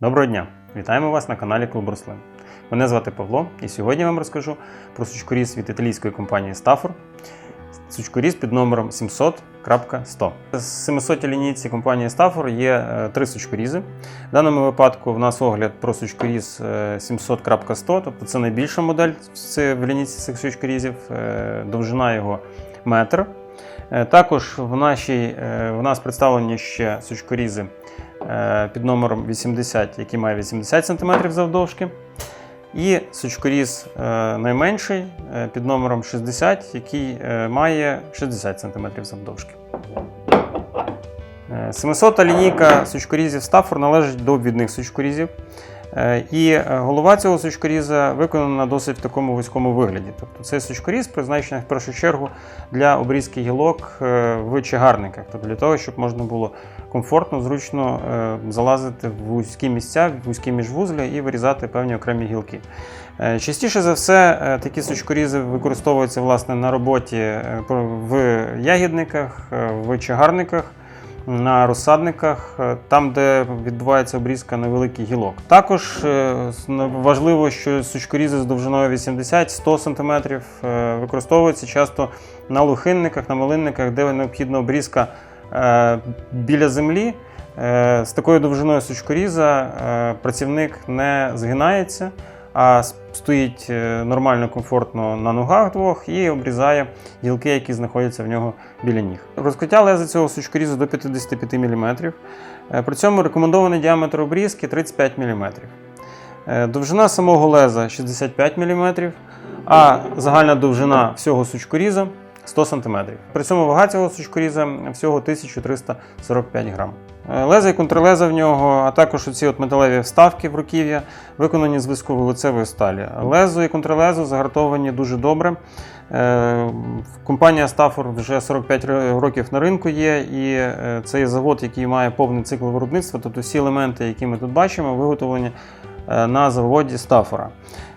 Доброго дня! Вітаємо вас на каналі Клуб Рослин. Мене звати Павло, і сьогодні я вам розкажу про сучкоріз від італійської компанії Stafford. Сучкоріз під номером 700.100. З 700 лінійці компанії Stafford є е, три сучкорізи. В даному випадку в нас огляд про сучкоріз е, 700.100, тобто це найбільша модель в лінійці цих сучкорізів. Е, Довжина його метр. Е, Також в, нашій, е, в нас представлені ще сучкорізи е, під номером 80, який має 80 см завдовжки. І сучкоріз е, найменший е, під номером 60, який е, має 60 см завдовжки. 700-та лінійка сучкорізів Стаффор належить до обвідних сучкорізів. Е, І е, голова цього сучкоріза виконана досить в такому вузькому вигляді. Тобто цей сучкоріз призначений в першу чергу для обрізки гілок е, в чагарниках, тобто для того, щоб можна було комфортно, зручно залазити в вузькі місця, в вузькі міжвузля і вирізати певні окремі гілки. Частіше за все, такі сучкорізи використовуються власне на роботі в ягідниках, в чагарниках на розсадниках, е, там, де відбувається обрізка невеликих гілок. Також е, важливо, що сучкорізи з довжиною 80-100 см е, використовуються часто на лухинниках, на малинниках, де необхідна обрізка біля землі. З такою довжиною сучкоріза працівник не згинається, а стоїть е, нормально, комфортно на ногах двох і обрізає гілки, які знаходяться в нього біля ніг. Розкриття леза цього сучкорізу до 55 мм. При цьому рекомендований діаметр обрізки 35 мм. Е, Довжина самого леза 65 мм, а загальна довжина всього сучкоріза 100 см. При цьому вага цього сучкоріза всього 1345 грам. Е, Леза і контрлеза в нього, а також оці от металеві вставки в руків'я виконані з висковолицевої сталі. Лезо і контрлезо загартовані дуже добре. Е, Компанія Stafford вже 45 років на ринку є, і е, це є завод, який має повний цикл виробництва. Тобто всі елементи, які ми тут бачимо, виготовлені на заводі Stafford.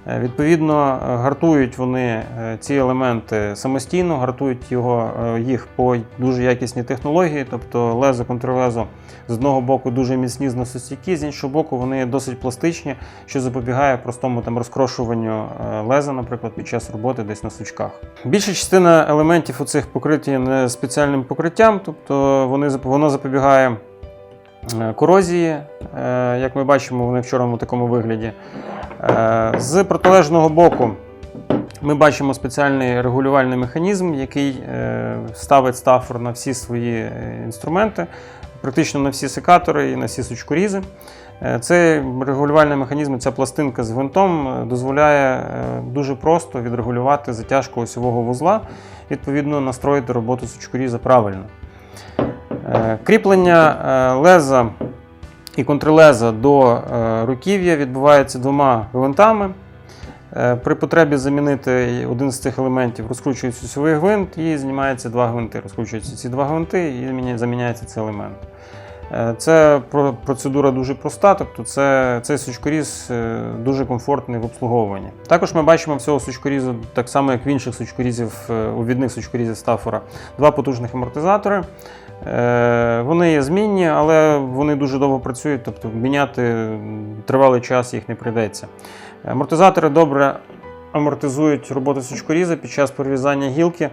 Е, Відповідно, е, гартують вони е, ці елементи самостійно, гартують його, е, їх по дуже якісній технології, тобто лезо, контрлезо з одного боку дуже міцні зносостійкі, з іншого боку, вони досить пластичні, що запобігає простому там розкрошуванню е, леза, наприклад, під час роботи десь на сучках. Більша частина елементів у цих покриті не спеціальним покриттям, тобто вони, воно запобігає е, корозії, е, як ми бачимо, вони в чорному такому вигляді. Е, З протилежного боку ми бачимо спеціальний регулювальний механізм, який е, ставить стафор на всі свої е, інструменти, практично на всі секатори і на всі сучкорізи. Е, Цей регулювальний механізм, ця пластинка з гвинтом е, дозволяє е, дуже просто відрегулювати затяжку осьового вузла, відповідно настроїти роботу сучкоріза правильно. Е, Кріплення е, леза і контрлеза до е, руків'я відбувається двома гвинтами. При потребі замінити один з цих елементів розкручується осьовий гвинт і знімається два гвинти. Розкручуються ці два гвинти і заміняється цей елемент. Це процедура дуже проста, тобто це, цей сучкоріз дуже комфортний в обслуговуванні. Також ми бачимо в цього сучкорізу, так само як в інших сучкорізів, відних сучкорізів Стафора, два потужних амортизатори. Е, Вони змінні, але вони дуже довго працюють, тобто міняти тривалий час їх не прийдеться. Амортизатори добре амортизують роботу сучкоріза під час прорізання гілки.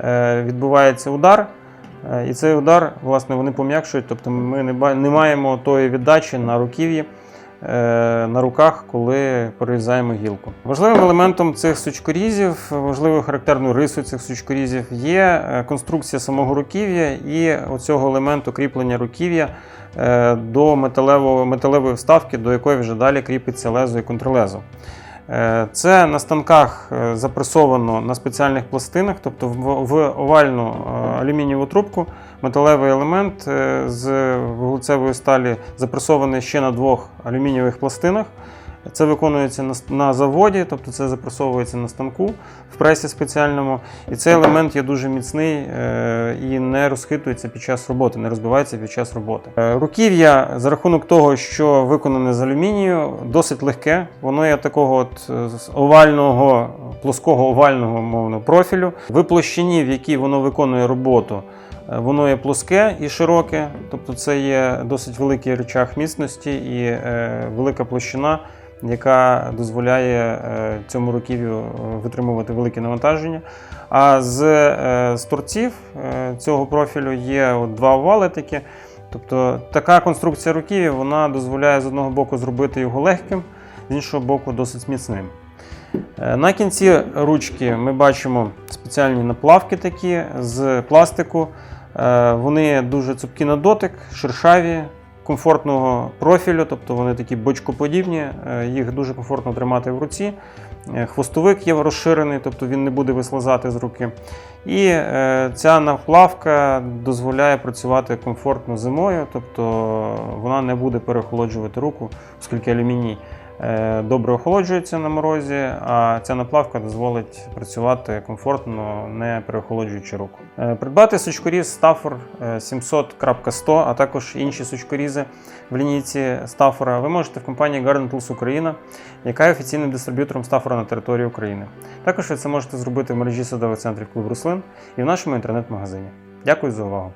е, Відбувається удар, е, і цей удар, власне, вони пом'якшують, тобто ми не, маємо тої віддачі на руків'ї, на руках, коли прорізаємо гілку. Важливим елементом цих сучкорізів, важливою характерною рисою цих сучкорізів є е, конструкція самого руків'я і оцього елементу кріплення руків'я е, до металевої вставки, до якої вже далі кріпиться лезо і контрлезо. Е, Це на станках е, запресовано на спеціальних пластинах, тобто в овальну е, алюмінієву трубку металевий елемент з вуглецевої сталі запресований ще на двох алюмінієвих пластинах. Це виконується на, на заводі, тобто це запресовується на станку в пресі спеціальному. І цей елемент є дуже міцний е, і не розхитується під час роботи, не розбивається під час роботи. Е, Руків'я за рахунок того, що виконане з алюмінію, досить легке. Воно є такого от е, овального, плоского овального мовно профілю. В площині, в якій воно виконує роботу, Е, Воно є плоске і широке, тобто це є досить великий речах міцності і е, велика площина, яка дозволяє е, цьому руків'ю е, витримувати велике навантаження. А з, е, торців цього профілю є от два овали такі. Тобто така конструкція руків'я вона дозволяє з одного боку зробити його легким, з іншого боку досить міцним. На кінці ручки ми бачимо спеціальні наплавки такі з пластику. Вони дуже цупкі на дотик, шершаві, комфортного профілю, тобто вони такі бочкоподібні, е, їх дуже комфортно тримати в руці. Е, Хвостовик є розширений, тобто він не буде вислизати з руки. І е, ця навплавка дозволяє працювати комфортно зимою, тобто вона не буде перехолоджувати руку, оскільки алюміній добре охолоджується на морозі, а ця наплавка дозволить працювати комфортно, не переохолоджуючи руку. Е, Придбати сучкоріз Stafford е, 700.100, а також інші сучкорізи в лінійці Stafford ви можете в компанії Garden Tools Україна, яка є офіційним дистриб'ютором Stafford на території України. Також ви це можете зробити в мережі садових центрів клуб Руслин і в нашому інтернет-магазині. Дякую за увагу!